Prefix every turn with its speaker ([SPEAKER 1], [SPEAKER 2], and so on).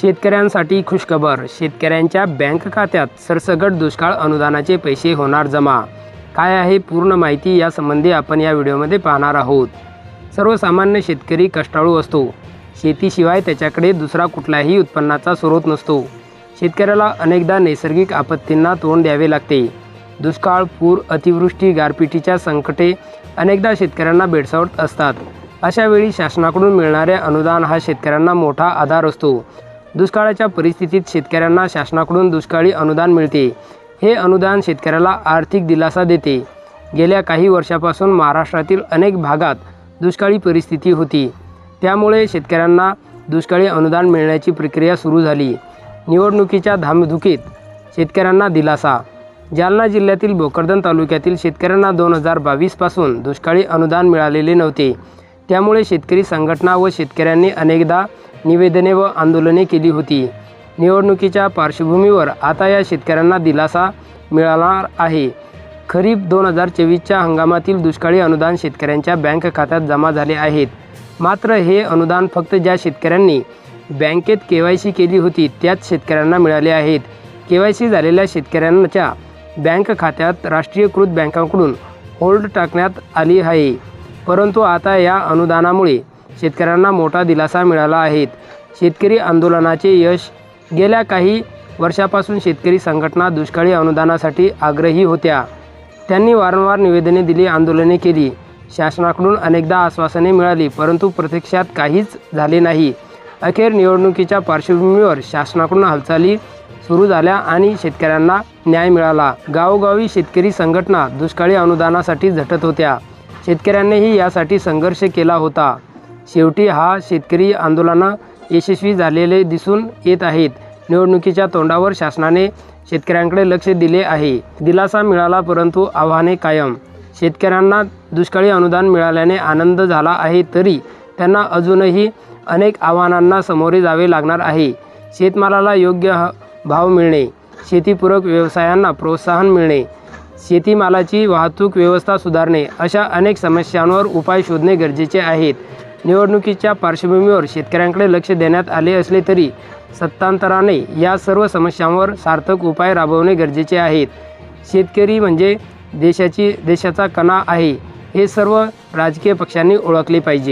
[SPEAKER 1] शेतकऱ्यांसाठी खुशखबर. शेतकऱ्यांच्या बँक खात्यात सरसकट दुष्काळ अनुदानाचे पैसे होणार जमा. काय आहे पूर्ण माहिती यासंबंधी आपण या व्हिडिओमध्ये पाहणार आहोत. सर्वसामान्य शेतकरी कष्टाळू असतो. शेतीशिवाय त्याच्याकडे दुसरा कुठलाही उत्पन्नाचा स्रोत नसतो. शेतकऱ्याला अनेकदा नैसर्गिक आपत्तींना तोंड द्यावे लागते. दुष्काळ पूर अतिवृष्टी गारपिटीच्या संकटे अनेकदा शेतकऱ्यांना भेडसावत असतात. अशा वेळी शासनाकडून मिळणारे अनुदान हा शेतकऱ्यांना मोठा आधार असतो. दुष्काळाच्या परिस्थितीत शेतकऱ्यांना शासनाकडून दुष्काळी अनुदान मिळते. हे अनुदान शेतकऱ्याला आर्थिक दिलासा देते. गेल्या काही वर्षापासून महाराष्ट्रातील अनेक भागात दुष्काळी परिस्थिती होती. त्यामुळे शेतकऱ्यांना दुष्काळी अनुदान मिळण्याची प्रक्रिया सुरू झाली. निवडणुकीच्या धामधुकीत शेतकऱ्यांना दिलासा. जालना जिल्ह्यातील भोकरदन तालुक्यातील शेतकऱ्यांना दोन हजार बावीसपासून दुष्काळी अनुदान मिळालेले नव्हते. त्यामुळे शेतकरी संघटना व शेतकऱ्यांनी अनेकदा निवेदने व आंदोलने केली होती. निवडणुकीच्या पार्श्वभूमीवर आता या शेतकऱ्यांना दिलासा मिळाला आहे. खरीप दोन हजार चोवीसच्या हंगामातील दुष्काळी अनुदान शेतकऱ्यांच्या बँक खात्यात जमा झाले आहेत. मात्र हे अनुदान फक्त ज्या शेतकऱ्यांनी बँकेत के वाय सी केली होती त्याच शेतकऱ्यांना मिळाले आहेत. के वाय सी झालेल्या शेतकऱ्यांच्या बँक खात्यात राष्ट्रीयकृत बँकांकडून होल्ड टाकण्यात आली आहे. परंतु आता या अनुदानामुळे शेतकऱ्यांना मोठा दिलासा मिळाला आहे. शेतकरी आंदोलनाचे यश गेल्या काही वर्षापासून शेतकरी संघटना दुष्काळी अनुदानासाठी आग्रही होत्या. त्यांनी वारंवार निवेदने दिली आंदोलने केली. शासनाकडून अनेकदा आश्वासने मिळाली परंतु प्रत्यक्षात काहीच झाले नाही. अखेर निवडणुकीच्या पार्श्वभूमीवर शासनाकडून हालचाली सुरू झाल्या आणि शेतकऱ्यांना न्याय मिळाला. गावोगावी शेतकरी संघटना दुष्काळी अनुदानासाठी झटत होत्या. शेतकऱ्यांनीही यासाठी संघर्ष केला होता. शेवटी हा शेतकरी आंदोलनं यशस्वी झालेले दिसून येत आहेत. निवडणुकीच्या तोंडावर शासनाने शेतकऱ्यांकडे लक्ष दिले आहे. दिलासा मिळाला परंतु आव्हाने कायम. शेतकऱ्यांना दुष्काळी अनुदान मिळाल्याने आनंद झाला आहे तरी त्यांना अजूनही अनेक आव्हानांना सामोरे जावे लागणार आहे. शेतमालाला योग्य ह- भाव मिळणे शेतीपूरक व्यवसायांना प्रोत्साहन मिळणे शेतीमालाची वाहतूक व्यवस्था सुधारणे अशा अनेक समस्यांवर उपाय शोधणे गरजेचे आहेत. निवडणुकीच्या पार्श्वभूमीवर शेतकऱ्यांकडे लक्ष देण्यात आले असले तरी सत्तांतराने या सर्व समस्यांवर सार्थक उपाय राबवणे गरजेचे आहेत. शेतकरी म्हणजे देशाची देशाचा कणा आहे हे सर्व राजकीय पक्षांनी ओळखले पाहिजे.